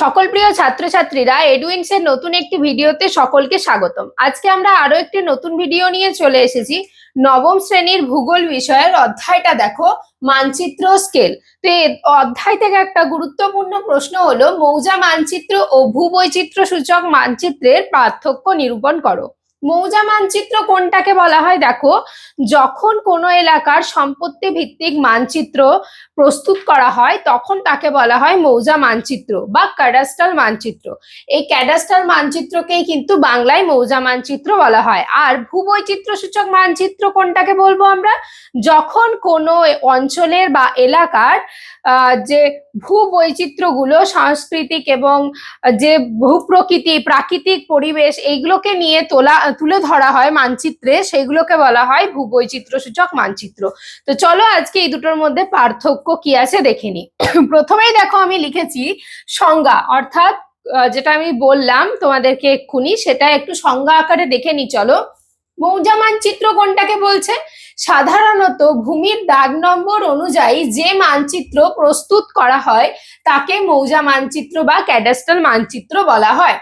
সকল প্রিয় ছাত্রছাত্রীরা এডুইন্স এর নতুন একটি ভিডিওতে সকলকে স্বাগতম। আজকে আমরা আরও একটি নতুন ভিডিও নিয়ে চলে এসেছি। নবম শ্রেণির ভূগোল বিষয়ের অধ্যায়টা দেখো, মানচিত্র স্কেল। তো এই অধ্যায় থেকে একটা গুরুত্বপূর্ণ প্রশ্ন হলো, মৌজা মানচিত্র ও ভূবৈচিত্র্য সূচক মানচিত্রের পার্থক্য নিরূপণ করো। মৌজা মানচিত্র কোনটাকে বলা হয়? দেখো, যখন কোনো এলাকার সম্পত্তি ভিত্তিক মানচিত্র প্রস্তুত করা হয়, তখন তাকে বলা হয় মৌজা মানচিত্র বা ক্যাডাস্টাল মানচিত্র। এই ক্যাডাস্টাল মানচিত্রকেই কিন্তু বাংলায় মৌজা মানচিত্র বলা হয়। আর ভূবৈচিত্র সূচক মানচিত্র কোনটাকে বলব আমরা? যখন কোনো অঞ্চলের বা এলাকার যে ভূবৈচিত্র্যগুলো, সাংস্কৃতিক এবং যে ভূপ্রকৃতি, প্রাকৃতিক পরিবেশ, এইগুলোকে নিয়ে তোলা তুলে ধরা হয় মানচিত্রে সেগুলোকে বলা হয় ভূবৈচিত্র্য সূচক মানচিত্র। তো চলো আজকে এই দুটোর মধ্যে পার্থক্য কি আছে দেখে নিই। প্রথমেই দেখো আমি লিখেছি সংজ্ঞা, অর্থাৎ যেটা আমি বললাম তোমাদেরকে এক্ষুনি, সেটা একটু সংজ্ঞা আকারে দেখে নি চলো। মৌজা মানচিত্র কোনটাকে বলছে? সাধারণত ভূমির দাগ নম্বর অনুযায়ী যে মানচিত্র প্রস্তুত করা হয়, তাকে মৌজা মানচিত্র বা ক্যাডাস্ট্রাল মানচিত্র বলা হয়।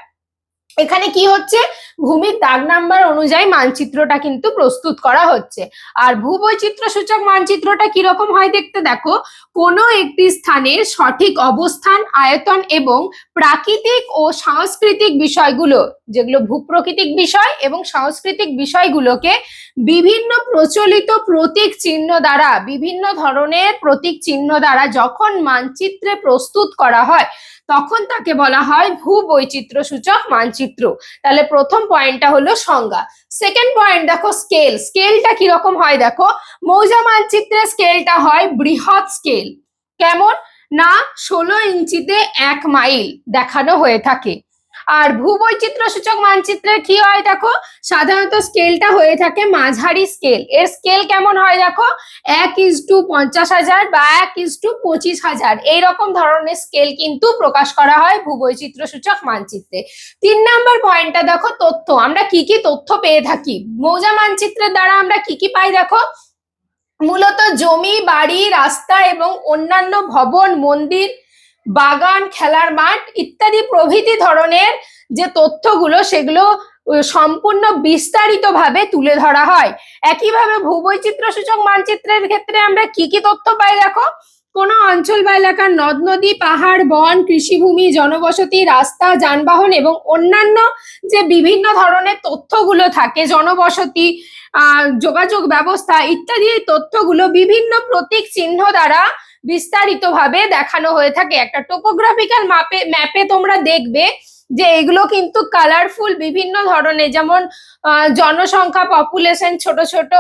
এখানে কি হচ্ছে? ভূমির দাগ নাম্বার অনুযায়ী মানচিত্রটা কিন্তু প্রস্তুত করা হচ্ছে। আর ভূবৈচিত্র সূচক মানচিত্রটা কীরকম হয় দেখতে দেখো। কোনো একটি স্থানের সঠিক অবস্থান, আয়তন এবং প্রাকৃতিক ও সাংস্কৃতিক বিষয়গুলো, যেগুলো ভূপ্রকৃতিক বিষয় এবং সাংস্কৃতিক বিষয়গুলোকে বিভিন্ন প্রচলিত প্রতীক চিহ্ন দ্বারা, বিভিন্ন ধরনের প্রতীক চিহ্ন দ্বারা যখন মানচিত্রে প্রস্তুত করা হয় তখন তাকে বলা হয় ভূ বৈচিত্র সূচক মানচিত্র। তাহলে প্রথম পয়েন্টটা হলো সংজ্ঞা। সেকেন্ড পয়েন্ট দেখো স্কেল স্কেলটা কীরকম হয় দেখো? মৌজা মানচিত্রের স্কেলটা হয় বৃহৎ স্কেল কেমন? না, ষোলো ইঞ্চিতে এক মাইল দেখানো হয়ে থাকে। আর ভূবৈচিত্র্য সূচক মানচিত্রের কি হয় দেখো? সাধারণত স্কেলটা হয়ে থাকে মাঝারি স্কেল এর স্কেল কেমন হয় দেখো? এক ইজ টু পঞ্চাশ হাজার বা এক ইজ টু পঁচিশ হাজার। এইরকম ধরনের স্কেল কিন্তু প্রকাশ করা হয় ভূবৈচিত্র্য সূচক মানচিত্রে। তিন নম্বর পয়েন্টটা দেখো তথ্য। আমরা কি কি তথ্য পেয়ে থাকি? মৌজা মানচিত্রের দ্বারা আমরা কি কি পাই দেখো? মূলত জমি, বাড়ি, রাস্তা এবং অন্যান্য ভবন, মন্দির বাগান, খেলার মাঠ ইত্যাদি প্রভৃতি ধরনের যে তথ্যগুলো সেগুলো সম্পূর্ণ বিস্তারিতভাবে তুলে ধরা হয়। একইভাবে ভূবৈচিত্র্য সূচক মানচিত্রের ক্ষেত্রে আমরা কি কি তথ্য পাই দেখো? কোনো অঞ্চল বা এলাকার নদ, নদী, পাহাড়, বন, কৃষিভূমি, জনবসতি, রাস্তা, যানবাহন এবং অন্যান্য যে বিভিন্ন ধরনের তথ্যগুলো থাকে, জনবসতি যোগাযোগ ব্যবস্থা ইত্যাদি তথ্যগুলো বিভিন্ন প্রতীক চিহ্ন দ্বারা বিস্তারিতভাবে দেখানো হয়ে থাকে। একটা টোপোগ্রাফিক্যাল মাপে ম্যাপে তোমরা দেখবে যে এগুলো কিন্তু কালারফুল বিভিন্ন ধরনের, যেমন জনসংখ্যা পপুলেশন ছোট ছোট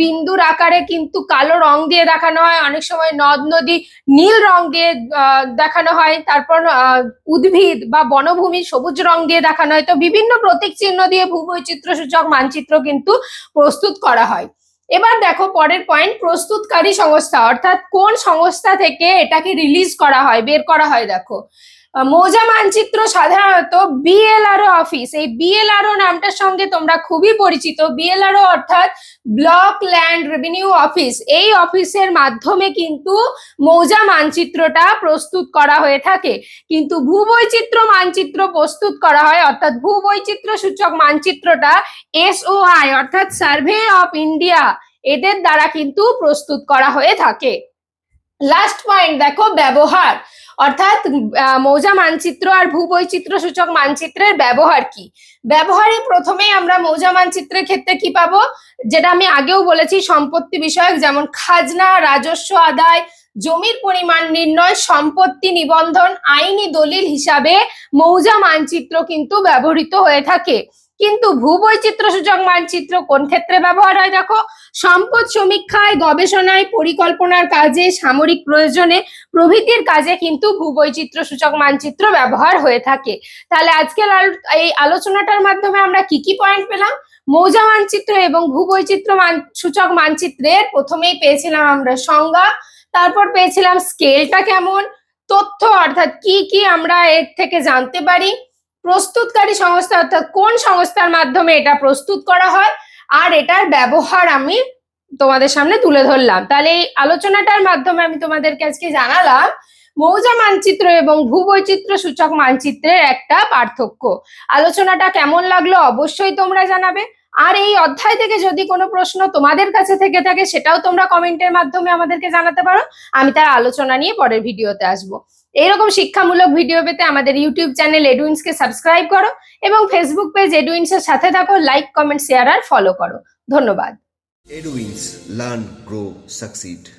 বিন্দুর আকারে কিন্তু কালো রং দিয়ে দেখানো হয়। অনেক সময় নদ, নদী নীল রং দিয়ে দেখানো হয়। তারপর উদ্ভিদ বা বনভূমি সবুজ রং দিয়ে দেখানো হয়। তো বিভিন্ন প্রতীক চিহ্ন দিয়ে ভূবৈচিত্র্য সূচক মানচিত্র কিন্তু প্রস্তুত করা হয়। এবার দেখো পরের পয়েন্ট প্রস্তুতকারী সংস্থা, অর্থাৎ কোন সংস্থা থেকে এটাকে রিলিজ করা হয়, বের করা হয়, দেখো। মৌজা মানচিত্র সাধারণত বিএলআরও অফিস এই বিএলআরও নামটার সঙ্গে তোমরা খুবই পরিচিত। বিএলআরও অর্থাৎ ব্লক ল্যান্ড রেভিনিউ অফিস এই অফিসের মাধ্যমে কিন্তু মৌজা মানচিত্রটা প্রস্তুত করা হয়ে থাকে। কিন্তু ভূবৈচিত্র মানচিত্র প্রস্তুত করা হয়, অর্থাৎ ভূবৈচিত্র্য সূচক মানচিত্রটা এসওআই অর্থাৎ সার্ভে অফ ইন্ডিয়া এদের দ্বারা কিন্তু প্রস্তুত করা হয়ে থাকে। লাস্ট পয়েন্ট দেখো ব্যবহার। অর্থাৎ মৌজা মানচিত্র আর ভূবৈচিত্র্য সূচক মানচিত্রের ব্যবহার কি? ব্যবহারে প্রথমেই আমরা মৌজা মানচিত্রের ক্ষেত্রে কি পাবো? যেটা আমি আগেও বলেছি, সম্পত্তি বিষয়ক যেমন খাজনা, রাজস্ব আদায়, জমির পরিমাণ নির্ণয়, সম্পত্তি নিবন্ধন, আইনি দলিল হিসাবে মৌজা মানচিত্র কিন্তু ব্যবহৃত হয়ে থাকে। কিন্তু ভূবৈচিত্র্য সূচক মানচিত্র কোন ক্ষেত্রে ব্যবহার হয় দেখো? সম্পদ সমীক্ষায়, গবেষণায়, পরিকল্পনার কাজে, সামরিক প্রয়োজনে, প্রভৃতির কাজে কিন্তু ভূবৈচিত্র্য সূচক মানচিত্র ব্যবহার হয়ে থাকে। তাহলে আজকের এই আলোচনাটার মাধ্যমে আমরা কি কি পয়েন্ট পেলাম? মৌজা মানচিত্র এবং ভূবৈচিত্র্য মান, সূচক মানচিত্রের প্রথমেই পেয়েছিলাম আমরা সংজ্ঞা, তারপর পেয়েছিলাম স্কেলটা কেমন? তথ্য অর্থাৎ কি কি আমরা এর থেকে জানতে পারি? প্রস্তুতকারী সংস্থা, অর্থাৎ কোন সংস্থার মাধ্যমে এটা প্রস্তুত করা হয়? আর এটার ব্যবহার আমি তোমাদের সামনে তুলে ধরলাম। তাহলে এই আলোচনাটার মাধ্যমে আমি তোমাদেরকে আজকে জানালাম, মৌজা মানচিত্র এবং ভূবৈচিত্র্য সূচক মানচিত্রের একটা পার্থক্য। আলোচনাটা কেমন লাগল অবশ্যই তোমরা জানাবে। আর এই অধ্যায় থেকে যদি কোনো প্রশ্ন তোমাদের কাছে থেকে থাকে, সেটাও তোমরা কমেন্টের মাধ্যমে আমাদেরকে জানাতে পারো। আমি তার আলোচনা নিয়ে পরের ভিডিওতে আসব। এইরকম শিক্ষামূলক ভিডিও পেতে আমাদের ইউটিউব চ্যানেল এডুইন্সকে সাবস্ক্রাইব করো এবং ফেসবুক পেজ এডুইন্সের সাথে থাকো লাইক কমেন্ট শেয়ার আর ফলো করো ধন্যবাদ এডুইন্স লার্ন গ্রো Succeed.